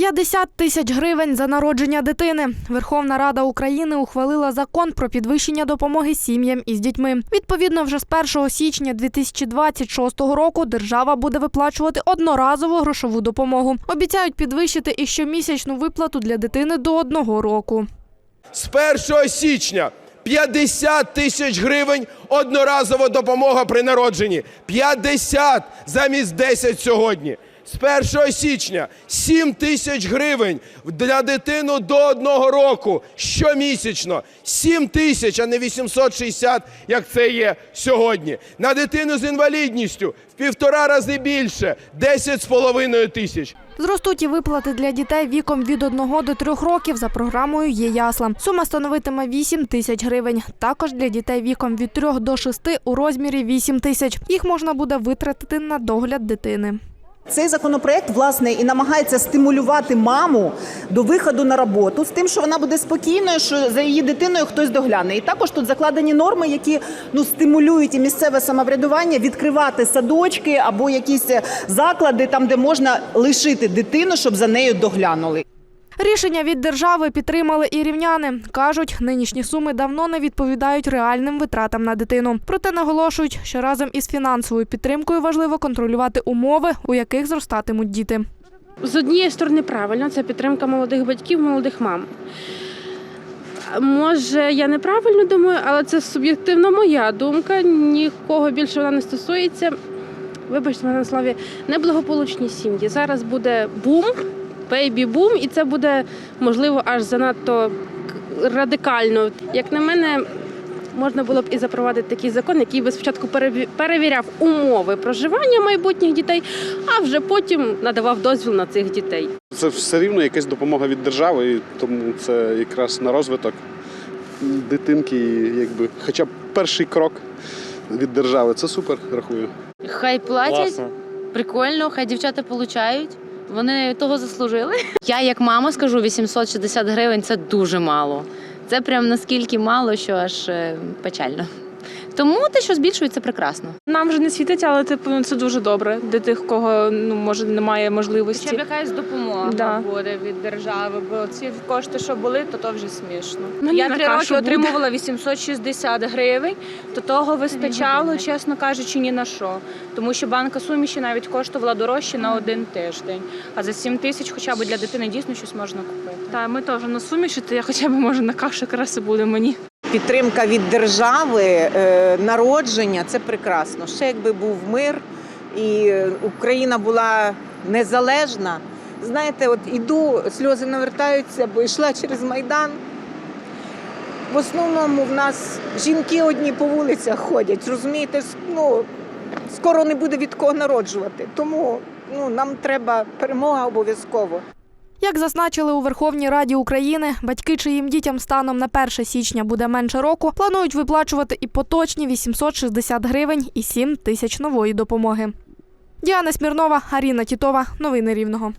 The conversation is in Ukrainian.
50 тисяч гривень за народження дитини. Верховна Рада України ухвалила закон про підвищення допомоги сім'ям із дітьми. Відповідно, вже з 1 січня 2026 року держава буде виплачувати одноразову грошову допомогу. Обіцяють підвищити і щомісячну виплату для дитини до одного року. З 1 січня 50 тисяч гривень одноразова допомога при народженні. 50 замість 10 сьогодні. З 1 січня 7 тисяч гривень для дитину до одного року щомісячно. 7 тисяч, а не 860, як це є сьогодні. На дитину з інвалідністю в півтора рази більше 10,5 тисяч. Зростуть і виплати для дітей віком від 1 до 3 років за програмою «Є ясла». Сума становитиме 8 тисяч гривень. Також для дітей віком від 3 до 6 у розмірі 8 тисяч. Їх можна буде витратити на догляд дитини. Цей законопроект власне і намагається стимулювати маму до виходу на роботу з тим, що вона буде спокійною, що за її дитиною хтось догляне. І також тут закладені норми, які ну стимулюють і місцеве самоврядування відкривати садочки або якісь заклади там, де можна лишити дитину, щоб за нею доглянули. Рішення від держави підтримали і рівняни. Кажуть, нинішні суми давно не відповідають реальним витратам на дитину. Проте наголошують, що разом із фінансовою підтримкою важливо контролювати умови, у яких зростатимуть діти. З однієї сторони, правильно, це підтримка молодих батьків, молодих мам. Може, я неправильно думаю, але це суб'єктивна моя думка. Нікого більше вона не стосується. Вибачте мене на слові, неблагополучні сім'ї. Зараз буде бум, бейбі-бум, і це буде можливо аж занадто радикально. Як на мене, можна було б і запровадити такий закон, який би спочатку переві- перевіряв умови проживання майбутніх дітей, а вже потім надавав дозвіл на цих дітей. Це все рівно якась допомога від держави, і тому це якраз на розвиток дитинки, якби, хоча б перший крок від держави. Це супер, рахую. Хай платять, прикольно, хай дівчата получають. Вони того заслужили. Я як мама скажу, 860 гривень це дуже мало. Це прям наскільки мало, що аж е, печально. Тому те, що збільшується, прекрасно. Нам вже не світить, але типу ну, це дуже добре для тих, кого ну може немає можливості. Щоб якась допомога Да. буде від держави, бо ці кошти, що були, то то вже смішно. Ну, Я на три кашу роки буде. отримувала 860 гривень, то того вистачало, чесно кажучи, ні на що. Тому що банка суміші навіть коштувала дорожче на один тиждень. А за 7 тисяч хоча б для дитини дійсно щось можна купити. Та ми теж на суміші, то я хоча б може на кашу якраз і буде мені. Підтримка від держави, е, народження це прекрасно. Ще якби був мир і Україна була незалежна. Знаєте, от іду, сльози навертаються, бо йшла через Майдан. В основному в нас жінки одні по вулицях ходять, розумієте, ну, скоро не буде від кого народжувати. Тому ну, нам треба перемога обов'язково. Як зазначили у Верховній Раді України, батьки, чиїм дітям станом на 1 січня буде менше року, планують виплачувати і поточні 860 гривень і 7 тисяч нової допомоги. Діана Смірнова, Аріна Тітова. Новини Рівного.